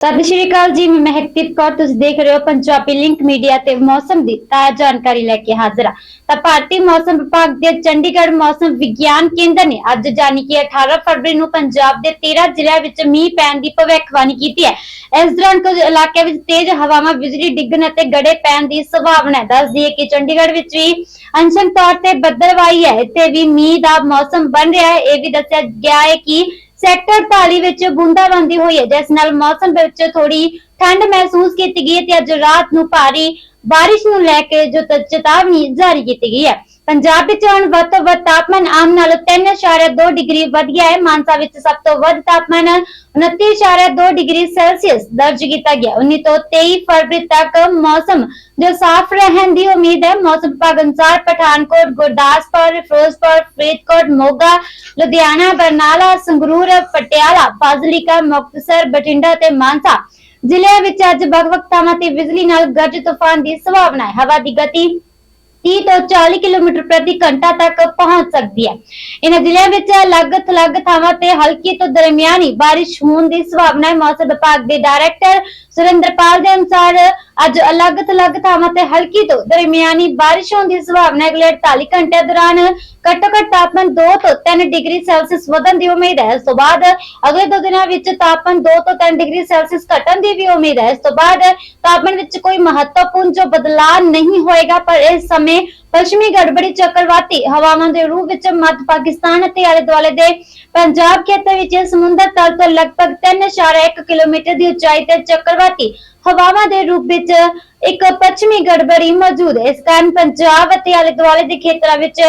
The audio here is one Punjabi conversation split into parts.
ਸਤਿ ਸ਼੍ਰੀ ਅਕਾਲ ਜੀ, ਮੈਂ ਮਹਿਕਦੀਪ ਕੌਰ, ਤੁਸੀਂ ਦੇਖ ਰਹੇ ਹੋ ਪੰਜਾਬੀ ਲਿੰਕ ਮੀਡੀਆ ਤੇ ਮੌਸਮ ਦੀ ਤਾਜ਼ਾ ਜਾਣਕਾਰੀ ਲੈ ਕੇ ਹਾਜ਼ਰ ਹਾਂ। ਤਾਂ ਭਾਰਤੀ ਮੌਸਮ ਵਿਭਾਗ ਦੇ ਚੰਡੀਗੜ੍ਹ ਮੌਸਮ ਵਿਗਿਆਨ ਕੇਂਦਰ ਨੇ ਅੱਜ ਜਾਨੀ ਕਿ 18 ਫਰਵਰੀ ਨੂੰ ਪੰਜਾਬ ਦੇ 13 ਜ਼ਿਲ੍ਹਿਆਂ ਵਿੱਚ ਮੀਂਹ ਪੈਣ ਦੀ ਭਵਿੱਖਬਾਣੀ ਕੀਤੀ ਹੈ। ਇਸ ਦੌਰਾਨ ਕੁਝ ਇਲਾਕਿਆਂ ਵਿੱਚ ਤੇਜ਼ ਹਵਾਵਾਂ, ਬਿਜਲੀ ਡਿੱਗਣ ਅਤੇ ਗੜੇ ਪੈਣ ਦੀ ਸੰਭਾਵਨਾ ਹੈ। ਦੱਸ ਦਈਏ ਕਿ ਚੰਡੀਗੜ੍ਹ ਵਿੱਚ ਵੀ ਅੰਸ਼ਕ ਤੌਰ ਤੇ ਬੱਦਲਵਾਈ ਹੈ। ਇੱਥੇ ਵੀ ਮੀਂਹ ਦਾ ਮੌਸਮ ਬਣ ਰਿਹਾ ਹੈ। ਇਹ ਵੀ ਦੱਸਿਆ ਗਿਆ ਹੈ ਕਿ ਸੈਕਟਰ 48 ਵਿੱਚ ਬੂੰਦਾਬਾਂਦੀ ਹੋਈ ਹੈ, ਜਿਸ ਨਾਲ ਮੌਸਮ ਵਿੱਚ ਥੋੜੀ ਠੰਡ ਮਹਿਸੂਸ ਕੀਤੀ ਗਈ ਤੇ ਅੱਜ ਰਾਤ ਨੂੰ ਭਾਰੀ ਬਾਰਿਸ਼ ਨੂੰ ਲੈ ਕੇ ਜੋ ਚੇਤਾਵਨੀ ਜਾਰੀ ਕੀਤੀ ਗਈ ਹੈ। ਪੰਜਾਬ ਵਿੱਚ ਹੁਣ ਵੱਧ ਤੋਂ ਵੱਧ ਤਾਪਮਾਨ ਆਮ ਨਾਲੋਂ 3.2 ਡਿਗਰੀ ਵਧਿਆ ਹੈ। ਮਾਨਸਾ ਵਿੱਚ ਸਭ ਤੋਂ ਵੱਧ ਤਾਪਮਾਨ 29.2 ਡਿਗਰੀ ਸੈਲਸੀਅਸ ਦਰਜ ਕੀਤਾ ਗਿਆ। 19 ਤੋਂ 23 ਫਰਵਰੀ ਤੱਕ ਮੌਸਮ ਜੋ ਸਾਫ਼ ਰਹਿਣ ਦੀ ਉਮੀਦ ਹੈ। ਮੌਸਮ ਵਿਭਾਗ ਅਨੁਸਾਰ ਪਠਾਨਕੋਟ, ਗੁਰਦਾਸਪੁਰ, ਫਿਰੋਜ਼ਪੁਰ, ਫਰੀਦਕੋਟ, ਮੋਗਾ, ਲੁਧਿਆਣਾ, ਬਰਨਾਲਾ, ਸੰਗਰੂਰ, ਪਟਿਆਲਾ, ਫਾਜ਼ਿਲਕਾ, ਮੁਕਤਸਰ, ਬਠਿੰਡਾ ਤੇ ਮਾਨਸਾ ਜ਼ਿਲ੍ਹਿਆਂ ਵਿੱਚ ਅੱਜ ਵੱਖ-ਵੱਖ ਥਾਵਾਂ ਤੇ ਬਿਜਲੀ ਨਾਲ ਗਰਜ ਤੂਫਾਨ ਦੀ ਸੰਭਾਵਨਾ ਹੈ। ਹਵਾ ਦੀ ਗਤੀ 30 ਤੋਂ 40 ਕਿਲੋਮੀਟਰ ਪ੍ਰਤੀ ਘੰਟਾ ਤੱਕ ਪਹੁੰਚ ਸਕਦੀ ਹੈ। ਇਹਨਾਂ ਜ਼ਿਲ੍ਹਿਆਂ ਵਿੱਚ ਅਲੱਗ-ਥਲੱਗ ਥਾਵਾਂ ਤੇ ਹਲਕੀ ਤੋਂ ਦਰਮਿਆਨੀ ਬਾਰਿਸ਼ ਹੋਣ ਦੀ ਸੰਭਾਵਨਾ ਹੈ। ਮੌਸਮ ਵਿਭਾਗ ਦੇ ਡਾਇਰੈਕਟਰ ਸੁਰਿੰਦਰਪਾਲ ਦੇ ਅਨੁਸਾਰ ਅੱਜ ਅਲੱਗ-ਥਲੱਗ ਥਾਵਾਂ ਤੇ ਹਲਕੀ ਤੋਂ ਦਰਮਿਆਨੀ ਬਾਰਿਸ਼ ਹੋਣ ਦੀ ਸੰਭਾਵਨਾ ਅਗਲੇ 48 ਘੰਟਿਆਂ ਦੌਰਾਨ ਘੱਟੋ-ਘੱਟ ਤਾਪਮਾਨ 2 ਤੋਂ 3 ਡਿਗਰੀ ਸੈਲਸੀਅਸ ਵਧਣ ਦੀ ਉਮੀਦ ਹੈ। ਇਸ ਤੋਂ ਬਾਅਦ ਅਗਲੇ ਦੋ ਦਿਨਾਂ ਵਿੱਚ ਤਾਪਮਾਨ 2 ਤੋਂ 3 ਡਿਗਰੀ ਸੈਲਸੀਅਸ ਘਟਣ ਦੀ ਵੀ ਉਮੀਦ ਹੈ। ਇਸ ਤੋਂ ਬਾਅਦ ਤਾਪਮਾਨ ਵਿੱਚ ਕੋਈ ਮਹੱਤਵਪੂਰਨ ਜੋ ਬਦਲਾਅ ਨਹੀਂ ਹੋਏਗਾ, ਪਰ ਇਸ ਸਮੇਂ ਪੱਛਮੀ ਗੜਬੜੀ, ਚੱਕਰਵਾਤੀ ਹਵਾਵਾਂ ਦੇ ਰੂਪ ਵਿੱਚ ਮੱਧ ਪਾਕਿਸਤਾਨ ਅਤੇ ਆਲੇ ਦੁਆਲੇ ਦੇ ਪੰਜਾਬ ਖੇਤਰ ਵਿੱਚ ਸਮੁੰਦਰ ਤਲ ਤੋਂ ਲਗਭਗ 3.1 ਕਿਲੋਮੀਟਰ ਦੀ ਉਚਾਈ ਤੇ ਚੱਕਰਵਾਤੀ ਹਵਾਵਾਂ ਦੇ ਰੂਪ ਵਿੱਚ ਇੱਕ ਪੱਛਮੀ ਗੜਬੜੀ ਮੌਜੂਦ ਹੈ। ਇਸ ਕਾਰਨ ਪੰਜਾਬ ਅਤੇ ਆਲੇ ਦੁਆਲੇ ਦੇ ਖੇਤਰਾਂ ਵਿੱਚ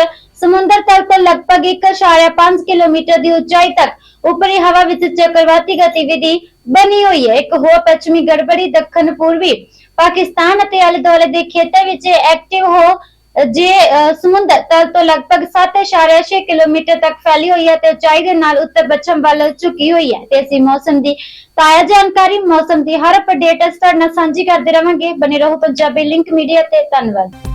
ਸਮੁੰਦਰ ਤਲ ਤੋਂ ਲਗਭਗ 1.5 ਕਿਲੋਮੀਟਰ ਦੀ ਉਚਾਈ ਤੱਕ ਉੱਪਰੀ ਹਵਾ ਵਿੱਚ ਚੱਕਰਵਾਤੀ ਗਤੀਵਿਧੀ ਬਣੀ ਹੋਈ ਹੈ। ਇੱਕ ਹੋਰ ਪੱਛਮੀ ਗੜਬੜੀ ਦੱਖਣ ਪੂਰਬੀ ਪਾਕਿਸਤਾਨ ਅਤੇ ਆਲੇ ਦੁਆਲੇ ਦੇ ਖੇਤਰ ਵਿੱਚ ਐਕਟਿਵ ਹੋ ਜੇ ਸਮੁੰਦਰ ਤਲ ਤੋਂ ਲਗਭਗ 7.6 ਕਿਲੋਮੀਟਰ ਤੱਕ ਫੈਲੀ ਹੋਈ ਹੈ ਤੇ ਉਚਾਈ ਦੇ ਨਾਲ ਉੱਤਰ ਪੱਛਮ ਵੱਲ ਝੁਕੀ ਹੋਈ ਹੈ ਤੇ ਅਸੀਂ ਮੌਸਮ ਦੀ ਤਾਜ਼ਾ ਜਾਣਕਾਰੀ, ਮੌਸਮ ਦੀ ਹਰ ਅਪਡੇਟ ਇਸ ਤੁਹਾਡੇ ਨਾਲ ਸਾਂਝੀ ਕਰਦੇ ਰਵਾਂਗੇ। ਬਨੇ ਰਹੋ ਪੰਜਾਬੀ ਲਿੰਕ ਮੀਡੀਆ ਤੇ। ਧੰਨਵਾਦ।